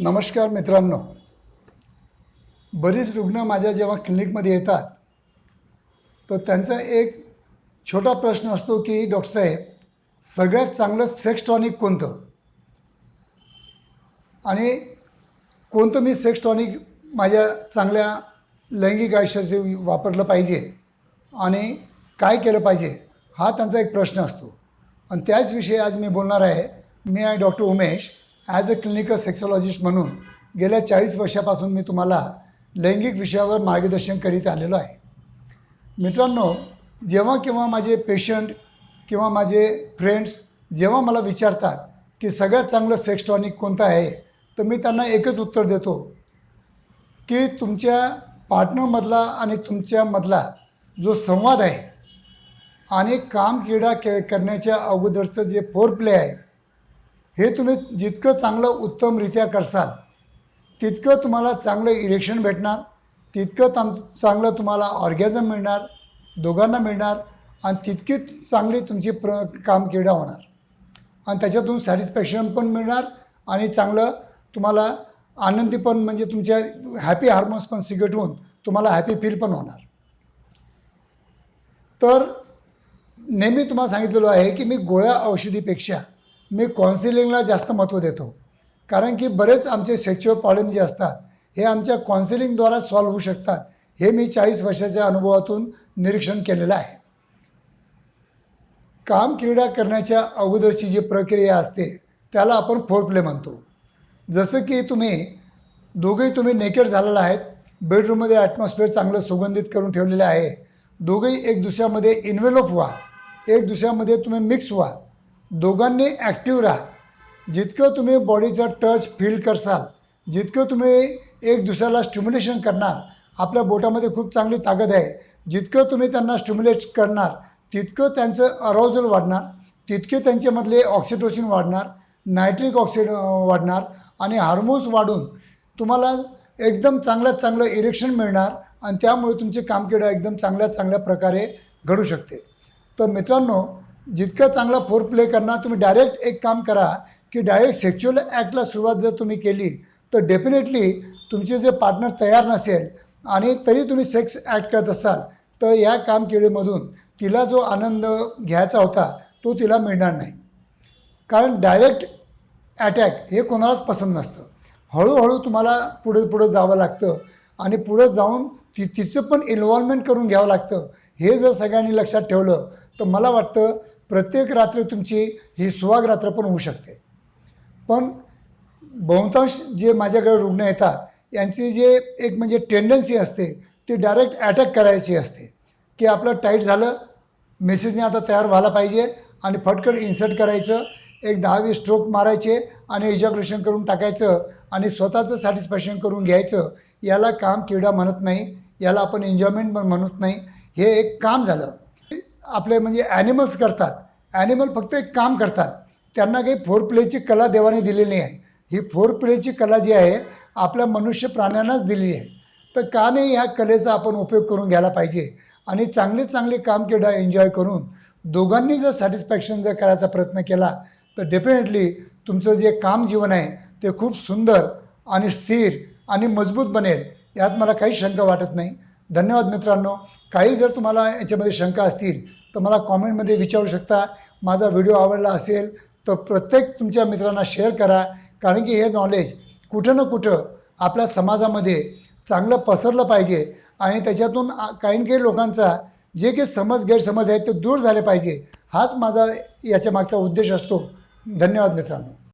नमस्कार मित्रांनो. बरीच रुग्ण माझ्या जेव्हा क्लिनिकमध्ये येतात तर त्यांचा एक छोटा प्रश्न असतो की डॉक्टर साहेब सगळ्यात चांगलं सेक्स टॉनिक कोणतं? आणि कोणतं मी सेक्स टॉनिक माझ्या चांगल्या लैंगिक आयुष्यासाठी वापरलं पाहिजे आणि काय केलं पाहिजे हा त्यांचा एक प्रश्न असतो. आणि त्याचविषयी आज मी बोलणार आहे मी आहे doctor Umesh. As a clinical sexologist म्हणून गेल्या चाळीस वर्षापासून मी तुम्हाला लैंगिक विषयावर मार्गदर्शन करीत आलेलो आहे. मित्रांनो जेव्हा केव्हा माझे पेशंट किंवा माझे फ्रेंड्स जेव्हा मला विचारतात की सगळ्यात चांगलं सेक्स टॉनिक कोणतं आहे तर मी त्यांना एकच उत्तर देतो की तुमच्या पार्टनरमधला आणि तुमच्यामधला जो संवाद आहे आणि काम क्रीडा के करण्याच्या अगोदरचं जे फोर प्ले आहे हे तुम्ही जितकं चांगलं उत्तमरित्या करसाल तितकं तुम्हाला चांगलं इरेक्शन भेटणार तितकं ताम चांगलं तुम्हाला ऑर्गॅझम मिळणार दोघांना मिळणार आणि तितकी चांगली तुमची प्र काम क्रीडा होणार. आणि त्याच्यातून सॅटिस्फॅक्शन पण मिळणार आणि चांगलं तुम्हाला आनंदी पण म्हणजे तुमच्या हॅपी हार्मोन्स पण सिगरेट होऊन तुम्हाला हॅपी फील पण होणार. तर नेहमी तुम्हाला सांगितलेलो आहे की मी गोळ्या औषधीपेक्षा मी काउन्सिलिंगला जास्त महत्त्व देतो. कारण की बरेच आमचे सेक्च्युअल प्रॉब्लेम जे असतात हे आमच्या कॉन्सिलिंगद्वारा सॉल्व्ह होऊ शकतात. हे मी चाळीस वर्षाच्या अनुभवातून निरीक्षण केलेलं आहे. काम क्रीडा करण्याच्या अगोदरची जी प्रक्रिया असते त्याला आपण फोर प्ले म्हणतो. जसं की तुम्ही दोघेही तुम्ही नेकेड झालेला आहेत बेडरूममध्ये ॲटमॉस्फिअर चांगलं सुगंधित करून ठेवलेलं आहे. दोघंही एक दुसऱ्यामध्ये इन्व्हेलप व्हा. एक दुसऱ्यामध्ये तुम्ही मिक्स व्हा. दोघांनी ॲक्टिव्ह राहा. जितकं तुम्ही बॉडीचा टच फील करसाल जितकं तुम्ही एक दुसऱ्याला स्टिम्युलेशन करणार आपल्या बोटामध्ये खूप चांगली ताकद आहे. जितकं तुम्ही त्यांना स्टिम्युलेट करणार तितकं त्यांचं अराउजल वाढणार तितके त्यांच्यामधले ऑक्सिटोसिन वाढणार नायट्रिक ऑक्सिड वाढणार आणि हार्मोन्स वाढून तुम्हाला एकदम चांगल्यात चांगलं इरेक्शन मिळणार आणि त्यामुळे तुमची कामकिडा एकदम चांगल्या चांगल्या प्रकारे घडू शकते. तर मित्रांनो जितकं चांगला फोर प्ले करणार तुम्ही डायरेक्ट एक काम करा की डायरेक्ट सेक्च्युअल ॲक्टला सुरुवात जर तुम्ही केली तर डेफिनेटली तुमचे जे पार्टनर तयार नसेल आणि तरी तुम्ही सेक्स ॲक्ट करत असाल तर या कामकिडीमधून तिला जो आनंद घ्यायचा होता तो तिला मिळणार नाही. कारण डायरेक्ट अटॅक हे कोणालाच पसंत नसतं. हळूहळू तुम्हाला पुढे पुढं जावं लागतं आणि पुढं जाऊन ती तिचं पण इन्व्हॉल्वमेंट करून घ्यावं लागतं. हे जर सगळ्यांनी लक्षात ठेवलं तर मला वाटतं प्रत्येक रात्री तुमची ही सुहाग रात्र पण होऊ शकते. पण बहुतांश जे माझ्याकडे रुग्ण येतात यांची जे एक म्हणजे टेंडन्सी असते ती डायरेक्ट अटॅक करायची असते. की आपलं टाईट झालं मेसेजने आता तयार व्हायला पाहिजे आणि फटकन इन्सर्ट करायचं एक दहावी स्ट्रोक मारायचे आणि इजॉग्रेशन करून टाकायचं आणि स्वतःचं सॅटिस्फॅक्शन करून घ्यायचं याला काम क्रीडा म्हणत नाही याला आपण एन्जॉयमेंट पण म्हणत नाही हे एक काम झालं. आपले म्हणजे ॲनिमल्स करतात. ॲनिमल फक्त एक काम करतात. त्यांना काही फोर प्लेची कला देवाने दिलेली आहे ही फोर प्लेची कला जी आहे आपल्या मनुष्य प्राण्यांनाच दिलेली आहे. तर का नाही ह्या कलेचा आपण उपयोग करून घ्यायला पाहिजे? आणि चांगले चांगले काम केलं एन्जॉय करून दोघांनी जर सॅटिस्फॅक्शन जर करायचा प्रयत्न केला तर डेफिनेटली तुमचं जे काम जीवन आहे ते खूप सुंदर आणि स्थिर आणि मजबूत बनेल. यात मला काही शंका वाटत नाही. धन्यवाद मित्रांनो. काही जर तुम्हाला याच्यामध्ये शंका असतील तर मला कॉमेंटमध्ये विचारू शकता. माझा व्हिडिओ आवडला असेल तर प्रत्येक तुमच्या मित्रांना शेअर करा. कारण की हे नॉलेज कुठं ना कुठं आपल्या समाजामध्ये चांगलं पसरलं पाहिजे आणि त्याच्यातून काही काही लोकांचा जे काही समज गैरसमज आहेत ते दूर झाले पाहिजे. हाच माझा याच्या मागचा उद्देश असतो. धन्यवाद मित्रांनो.